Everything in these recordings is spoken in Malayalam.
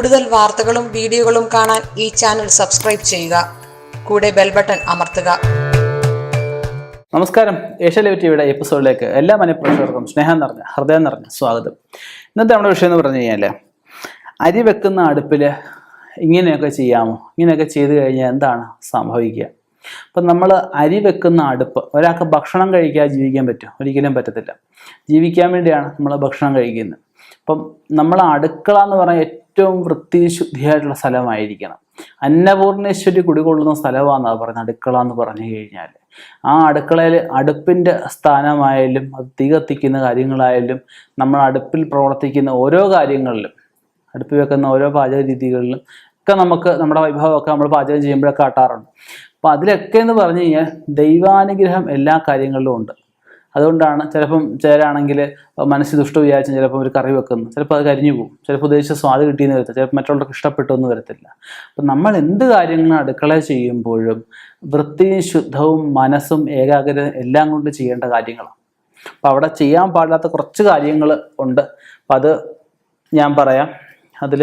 കൂടുതൽ വാർത്തകളും വീഡിയോകളും കാണാൻ ഈ ചാനൽ സബ്സ്ക്രൈബ് ചെയ്യുക. കൂടെ ബെൽ ബട്ടൺ അമർത്തുക. നമസ്കാരം. ഏഷ്യ ടിവിയുടെ എപ്പിസോഡിലേക്ക് എല്ലാ മനഃപ്രേക്ഷകർക്കും സ്നേഹം നിറഞ്ഞ ഹൃദയം നിറഞ്ഞ സ്വാഗതം. ഇന്നത്തെ നമ്മുടെ വിഷയം എന്ന് പറഞ്ഞു കഴിഞ്ഞാൽ അരി വെക്കുന്ന അടുപ്പിൽ ഇങ്ങനെയൊക്കെ ചെയ്യാമോ? ഇങ്ങനെയൊക്കെ ചെയ്തു കഴിഞ്ഞാൽ എന്താണ് സംഭവിക്കുക? അപ്പം നമ്മൾ അരി വെക്കുന്ന അടുപ്പ് ഒരാൾക്ക് ഭക്ഷണം കഴിക്കാൻ ജീവിക്കാൻ പറ്റും ഒരിക്കലും പറ്റത്തില്ല. ജീവിക്കാൻ വേണ്ടിയാണ് നമ്മൾ ഭക്ഷണം കഴിക്കുന്നത്. അപ്പം നമ്മൾ അടുക്കള എന്ന് പറഞ്ഞാൽ ഏറ്റവും വൃത്തിശുദ്ധിയായിട്ടുള്ള സ്ഥലമായിരിക്കണം. അന്നപൂർണേശ്വരി കുടികൊള്ളുന്ന സ്ഥലമാണെന്നാണ് പറഞ്ഞ അടുക്കള എന്ന് പറഞ്ഞു കഴിഞ്ഞാൽ ആ അടുക്കളയിൽ അടുപ്പിന്റെ സ്ഥാനമായാലും അത് തീ കത്തിക്കുന്ന കാര്യങ്ങളായാലും നമ്മൾ അടുപ്പിൽ പ്രവർത്തിക്കുന്ന ഓരോ കാര്യങ്ങളിലും അടുപ്പിൽ വെക്കുന്ന ഓരോ പാചക രീതികളിലും ഒക്കെ നമുക്ക് നമ്മുടെ വൈഭവമൊക്കെ നമ്മൾ പാചകം ചെയ്യുമ്പോഴൊക്കെ കാട്ടാറുണ്ട്. അപ്പോൾ അതിലൊക്കെ എന്ന് പറഞ്ഞു കഴിഞ്ഞാൽ ദൈവാനുഗ്രഹം എല്ലാ കാര്യങ്ങളിലും ഉണ്ട്. അതുകൊണ്ടാണ് ചിലപ്പം ചിലരാണെങ്കിൽ മനസ്സിൽ ദുഷ്ട വിചാരിച്ചും ചിലപ്പോൾ ഒരു കറി വെക്കുന്നു. ചിലപ്പോൾ അത് കരിഞ്ഞു പോകും. ചിലപ്പോൾ ഉദ്ദേശിച്ച സ്വാദ് കിട്ടിയെന്ന് വരത്തില്ല. ചിലപ്പോൾ മറ്റുള്ളവർക്ക് ഇഷ്ടപ്പെട്ടൊന്നും വരത്തില്ല. അപ്പം നമ്മൾ എന്ത് കാര്യങ്ങളും അടുക്കള ചെയ്യുമ്പോഴും വൃത്തിയും ശുദ്ധവും മനസ്സും ഏകാഗ്രത എല്ലാം കൊണ്ട് ചെയ്യേണ്ട കാര്യങ്ങളാണ്. അപ്പം അവിടെ ചെയ്യാൻ പാടില്ലാത്ത കുറച്ച് കാര്യങ്ങൾ ഉണ്ട്. അപ്പം അത് ഞാൻ പറയാം. അതിൽ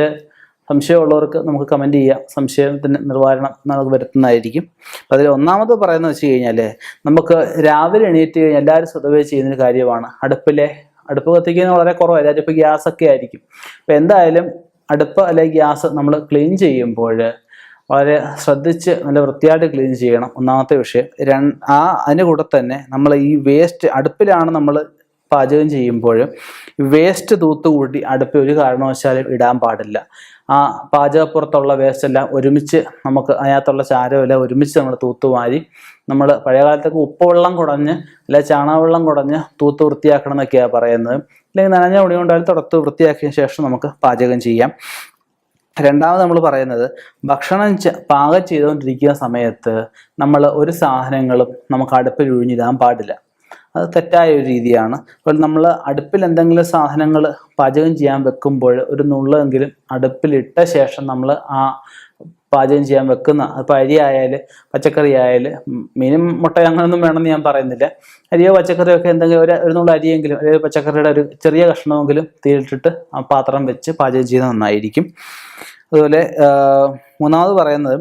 സംശയമുള്ളവർക്ക് നമുക്ക് കമന്റ് ചെയ്യാം. സംശയത്തിന് നിർവാരണം നമുക്ക് വരുത്തുന്നതായിരിക്കും. അപ്പം അതിൽ ഒന്നാമത് പറയുന്നത് വെച്ച് കഴിഞ്ഞാൽ നമുക്ക് രാവിലെ എണീറ്റ് കഴിഞ്ഞാൽ എല്ലാവരും സ്വതവേ ചെയ്യുന്നൊരു കാര്യമാണ് അടുപ്പിലെ അടുപ്പ് കത്തിക്കുന്നത് വളരെ കുറവായിരിക്കും അതിപ്പോൾ ഗ്യാസൊക്കെ ആയിരിക്കും. അപ്പം എന്തായാലും അടുപ്പ് അല്ലെങ്കിൽ ഗ്യാസ് നമ്മൾ ക്ലീൻ ചെയ്യുമ്പോൾ വളരെ ശ്രദ്ധിച്ച് നല്ല വൃത്തിയായിട്ട് ക്ലീൻ ചെയ്യണം. ഒന്നാമത്തെ വിഷയം. രണ്ട് ആ അതിന്റെ കൂടെ തന്നെ നമ്മൾ ഈ വേസ്റ്റ് അടുപ്പിലാണ് നമ്മൾ പാചകം ചെയ്യുമ്പോൾ വേസ്റ്റ് തൂത്തുകൂട്ടി അടുപ്പിൽ ഒരു കാരണവശാലും ഇടാൻ പാടില്ല. ആ പാചകപ്പുറത്തുള്ള വേസ്റ്റ് എല്ലാം ഒരുമിച്ച് നമുക്ക് അതിനകത്തുള്ള ചാരമെല്ലാം ഒരുമിച്ച് നമ്മൾ തൂത്തുമാരി നമ്മൾ പഴയകാലത്തൊക്കെ ഉപ്പുവെള്ളം കുടഞ്ഞ് അല്ലെ ചാണകവെള്ളം കുടഞ്ഞ് തൂത്ത് വൃത്തിയാക്കണം എന്നൊക്കെയാണ് പറയുന്നത്. അല്ലെങ്കിൽ നനഞ്ഞ ഉണി കൊണ്ടാലും തുടത്ത് വൃത്തിയാക്കിയ ശേഷം നമുക്ക് പാചകം ചെയ്യാം. രണ്ടാമത് നമ്മൾ പറയുന്നത് ഭക്ഷണം പാകം ചെയ്തുകൊണ്ടിരിക്കുന്ന സമയത്ത് നമ്മൾ ഒരു സാധനങ്ങളും നമുക്ക് അടുപ്പിൽ ഒഴിഞ്ഞിടാൻ പാടില്ല. അത് തെറ്റായ ഒരു രീതിയാണ്. അപ്പോൾ നമ്മൾ അടുപ്പിൽ എന്തെങ്കിലും സാധനങ്ങൾ പാചകം ചെയ്യാൻ വെക്കുമ്പോൾ ഒരു നുള്ളെങ്കിലും അടുപ്പിലിട്ട ശേഷം നമ്മൾ ആ പാചകം ചെയ്യാൻ വെക്കുന്ന അപ്പോൾ അരി ആയാലും പച്ചക്കറി ആയാലും മീനും മുട്ട അങ്ങനെയൊന്നും വേണമെന്ന് ഞാൻ പറയുന്നില്ല. അരിയോ പച്ചക്കറിയോ ഒക്കെ എന്തെങ്കിലും ഒരു ഒരു നുള്ള അരിയെങ്കിലും അല്ലെങ്കിൽ പച്ചക്കറിയുടെ ഒരു ചെറിയ കഷ്ണമെങ്കിലും തീയിട്ടിട്ട് ആ പാത്രം വെച്ച് പാചകം ചെയ്യുന്നത് നന്നായിരിക്കും. അതുപോലെ മൂന്നാമത് പറയുന്നത്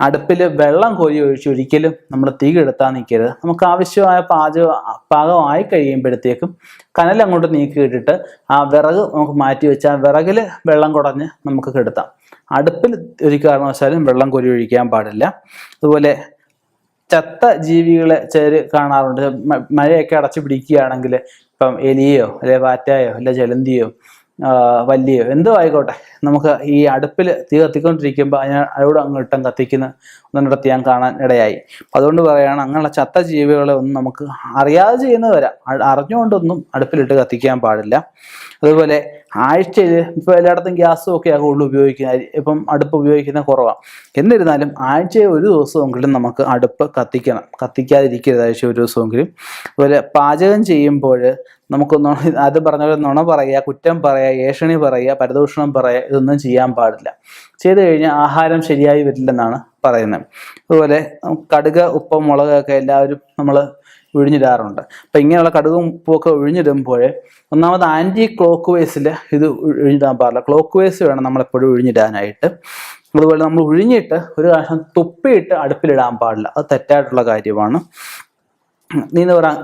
അടുപ്പിൽ വെള്ളം കോരി ഒഴിച്ച് ഒരിക്കലും നമ്മൾ തീ കെടുത്താൻ നിൽക്കരുത്. നമുക്ക് ആവശ്യമായ പാചക പാകമായി കഴിയുമ്പോഴത്തേക്കും കനൽ അങ്ങോട്ട് നീക്കി ഇട്ടിട്ട് ആ വിറക് നമുക്ക് മാറ്റി വെച്ച് ആ വിറകിൽ വെള്ളം കുടഞ്ഞ് നമുക്ക് കെടുത്താം. അടുപ്പിൽ ഒരു കാരണവശാലും വെള്ളം കോരി ഒഴിക്കാൻ പാടില്ല. അതുപോലെ ചത്ത ജീവികളെ ചിലർ കാണാറുണ്ട്. മഴയൊക്കെ അടച്ചു പിടിക്കുകയാണെങ്കിൽ ഇപ്പം എലിയോ അല്ലെ വാറ്റായോ അല്ലെ ജലന്തിയോ ആ, വല്ലിയോ എന്തോ ആയിക്കോട്ടെ. നമുക്ക് ഈ അടുപ്പിൽ തീ കത്തിക്കൊണ്ടിരിക്കുമ്പോൾ അതിന് അവിടെ അങ്ങോട്ടും കത്തിക്കുന്ന ഒന്നിടത്ത് ഞാൻ കാണാൻ ഇടയായി. അതുകൊണ്ട് പറയുകയാണ് അങ്ങനെയുള്ള ചത്ത ജീവികളെ ഒന്നും നമുക്ക് അറിയാതെ ചെയ്യുന്നത് വരാം അറിഞ്ഞുകൊണ്ടൊന്നും അടുപ്പിലിട്ട് കത്തിക്കാൻ പാടില്ല. അതുപോലെ ആഴ്ചയിൽ ഇപ്പോൾ എല്ലായിടത്തും ഗ്യാസും ഒക്കെ ആകുള്ളൂ ഉപയോഗിക്കുന്നത്. ഉപയോഗിക്കുന്ന ഇപ്പം അടുപ്പ് ഉപയോഗിക്കുന്ന കുറവാണ് എന്നിരുന്നാലും ആഴ്ചയിൽ ഒരു ദിവസമെങ്കിലും നമുക്ക് അടുപ്പ് കത്തിക്കണം. കത്തിക്കാതിരിക്കരുത് ആഴ്ച ഒരു ദിവസമെങ്കിലും. അതുപോലെ പാചകം ചെയ്യുമ്പോൾ നമുക്ക് അത് പറഞ്ഞ പോലെ നുണ പറയുക കുറ്റം പറയുക ഏഷണി പറയുക പരദൂഷണം പറയുക ഇതൊന്നും ചെയ്യാൻ പാടില്ല. ചെയ്തു കഴിഞ്ഞാൽ ആഹാരം ശരിയായി വരില്ലെന്നാണ് പറയുന്നത്. അതുപോലെ കടുക് ഉപ്പ് മുളകൊക്കെ എല്ലാവരും നമ്മൾ ഒഴിഞ്ഞിടാറുണ്ട് അപ്പം ഇങ്ങനെയുള്ള കടുകും ഉപ്പുമൊക്കെ ഒഴിഞ്ഞിടുമ്പോൾ ഒന്നാമത് ആന്റി ക്ലോക്ക് വൈസിൽ ഇത് ഒഴിഞ്ഞിടാൻ പാടില്ല. ക്ലോക്ക് വൈസ് വേണം നമ്മളെപ്പോഴും ഒഴിഞ്ഞിടാനായിട്ട് അതുപോലെ നമ്മൾ ഒഴിഞ്ഞിട്ട് ഒരു പ്രാവശ്യം തുപ്പിയിട്ട് അടുപ്പിലിടാൻ പാടില്ല. അത് തെറ്റായിട്ടുള്ള കാര്യമാണ്. നീ എന്ന് പറയാം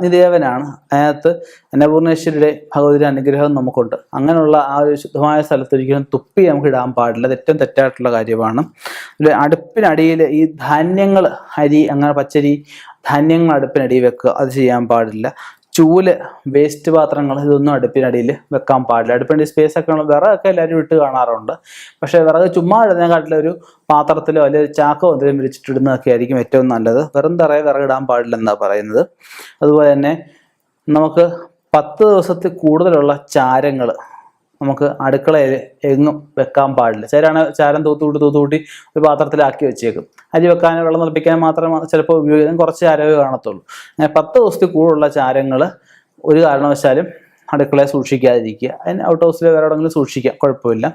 അതിനകത്ത് അന്നപൂർണേശ്വരിയുടെ ഭഗവതിയുടെ അനുഗ്രഹം നമുക്കുണ്ട്. അങ്ങനെയുള്ള ആ ഒരു ശുദ്ധമായ സ്ഥലത്ത് ഒരിക്കലും തുപ്പി നമുക്ക് ഇടാൻ പാടില്ല. ഏറ്റവും തെറ്റായിട്ടുള്ള കാര്യമാണ്. അടുപ്പിനടിയിൽ ഈ ധാന്യങ്ങൾ അരി അങ്ങനെ പച്ചരി ധാന്യങ്ങൾ അടുപ്പിനടിയിൽ വെക്കുക. അത് ചെയ്യാൻ പാടില്ല. ചൂൽ വേസ്റ്റ് പാത്രങ്ങൾ ഇതൊന്നും അടുപ്പിനടിയിൽ വെക്കാൻ പാടില്ല. അടുപ്പിന്റെ സ്പേസ് ഒക്കെ വിറകൊക്കെ എല്ലാവരും ഇട്ട് കാണാറുണ്ട്. പക്ഷേ വിറക് ചുമ്മാ ഇടുന്നതിനെക്കാട്ടിലും ഒരു പാത്രത്തിലോ അല്ലെങ്കിൽ ചാക്കോ എന്തെങ്കിലും വിരിച്ചിട്ടിടുന്നതൊക്കെ ആയിരിക്കും ഏറ്റവും നല്ലത്. വെറും തറയെ വിറകിടാൻ പാടില്ലെന്നാണ് പറയുന്നത്. അതുപോലെ തന്നെ നമുക്ക് പത്ത് ദിവസത്തിൽ കൂടുതലുള്ള ചാരങ്ങൾ നമുക്ക് അടുക്കളയിൽ എങ്ങും വെക്കാൻ പാടില്ല. ചിലരാണ് ചാരം തൂത്തുകൂട്ടി തൂത്തുകൂട്ടി ഒരു പാത്രത്തിലാക്കി വെച്ചേക്കും. അരി വെക്കാനോ വെള്ളം തിളപ്പിക്കാൻ മാത്രം ചിലപ്പോൾ ഉപയോഗിക്കാൻ കുറച്ച് ചാരവേ കാണത്തുള്ളൂ. അങ്ങനെ പത്ത് ദിവസത്തിൽ കൂടുതലുള്ള ചാരങ്ങൾ ഒരു കാരണവശാലും അടുക്കളയെ സൂക്ഷിക്കാതിരിക്കുക. അതിന് ഔട്ട് ഹൗസിലെ വേറെ എവിടെയെങ്കിലും സൂക്ഷിക്കാം കുഴപ്പമില്ല.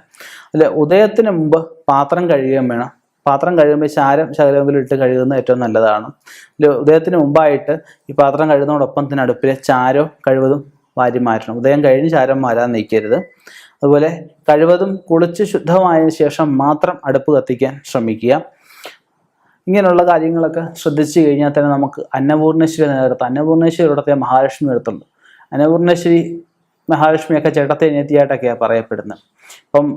അല്ല ഉദയത്തിന് മുമ്പ് പാത്രം കഴുകുകയും വേണം. പാത്രം കഴുകുമ്പോൾ ചാരം ശകലമെങ്കിലും ഇട്ട് കഴുകുന്നത് ഏറ്റവും നല്ലതാണ്. ഉദയത്തിന് മുമ്പായിട്ട് ഈ പാത്രം കഴുകുന്നതോടൊപ്പം തന്നെ അടുപ്പിലെ ചാരോ കഴിവതും വാരി മാറ്റണം ഉദയം കഴിഞ്ഞ് ചാരം മാരാൻ നിൽക്കരുത്. അതുപോലെ കഴിവതും കുളിച്ച് ശുദ്ധമായ ശേഷം മാത്രം അടുപ്പ് കത്തിക്കാൻ ശ്രമിക്കുക. ഇങ്ങനെയുള്ള കാര്യങ്ങളൊക്കെ ശ്രദ്ധിച്ചു കഴിഞ്ഞാൽ തന്നെ നമുക്ക് അന്നപൂർണേശ്വരി നേരത്തെ അന്നപൂർണേശ്വരി ഇവിടുത്തെ മഹാലക്ഷ്മി എടുത്തുള്ളൂ. അന്നപൂർണേശ്വരി മഹാലക്ഷ്മിയൊക്കെ ചേട്ടത്തെ അനിയത്തിയായിട്ടൊക്കെയാണ് പറയപ്പെടുന്നത്. ഇപ്പം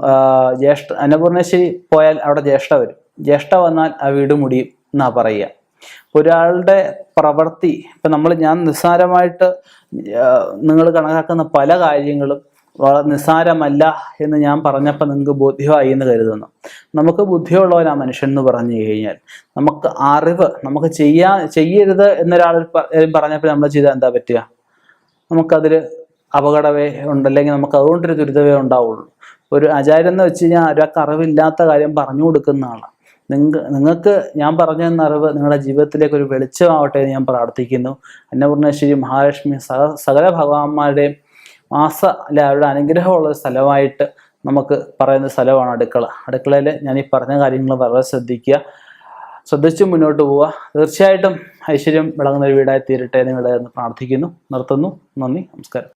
ജ്യേഷ്ഠ അന്നപൂർണേശ്വരി പോയാൽ അവിടെ ജ്യേഷ്ഠ വരും. ജ്യേഷ്ഠ വന്നാൽ ആ വീട് മുടിയും എന്നാ പറയുക. ഒരാളുടെ പ്രവൃത്തി ഇപ്പം നമ്മൾ ഞാൻ നിസ്സാരമായിട്ട് നിങ്ങൾ കണക്കാക്കുന്ന പല കാര്യങ്ങളും വളരെ നിസ്സാരമല്ല എന്ന് ഞാൻ പറഞ്ഞപ്പോൾ നിങ്ങൾക്ക് ബോധ്യമായി എന്ന് കരുതുന്നു. നമുക്ക് ബുദ്ധിയുള്ളവനാ മനുഷ്യൻ എന്ന് പറഞ്ഞു കഴിഞ്ഞാൽ. നമുക്ക് അറിവ് നമുക്ക് ചെയ്യാ ചെയ്യരുത് എന്നൊരാൾ പറഞ്ഞപ്പോൾ നമ്മൾ ചെയ്താൽ എന്താ പറ്റുക? നമുക്കതിൽ അപകടമേ ഉണ്ട് അല്ലെങ്കിൽ നമുക്ക് അതുകൊണ്ടൊരു ദുരിതമേ ഉണ്ടാവുള്ളൂ. ഒരു ആചാര്യം എന്ന് വെച്ച് കഴിഞ്ഞാൽ ഒരാൾക്ക് അറിവില്ലാത്ത കാര്യം പറഞ്ഞു കൊടുക്കുന്ന ആളാണ്. നിങ്ങൾക്ക് നിങ്ങൾക്ക് ഞാൻ പറഞ്ഞു അറിവ് നിങ്ങളുടെ ജീവിതത്തിലേക്ക് ഒരു വെളിച്ചമാവട്ടെ എന്ന് ഞാൻ പ്രാർത്ഥിക്കുന്നു. അന്നപൂർണേശ്വരി മഹാലക്ഷ്മി സക സകല ഭഗവാന്മാരുടെയും മാസ അല്ല അവരുടെ അനുഗ്രഹമുള്ള ഒരു സ്ഥലമായിട്ട് നമുക്ക് പറയുന്ന സ്ഥലമാണ് അടുക്കള. അടുക്കളയിൽ ഞാൻ ഈ പറഞ്ഞ കാര്യങ്ങൾ വളരെ ശ്രദ്ധിക്കുക. ശ്രദ്ധിച്ച് മുന്നോട്ട് പോവുക. തീർച്ചയായിട്ടും ഐശ്വര്യം വിളങ്ങുന്ന ഒരു വീടായി തീരട്ടെ ഇവിടെ പ്രാർത്ഥിക്കുന്നു. നിർത്തുന്നു. നന്ദി. നമസ്കാരം.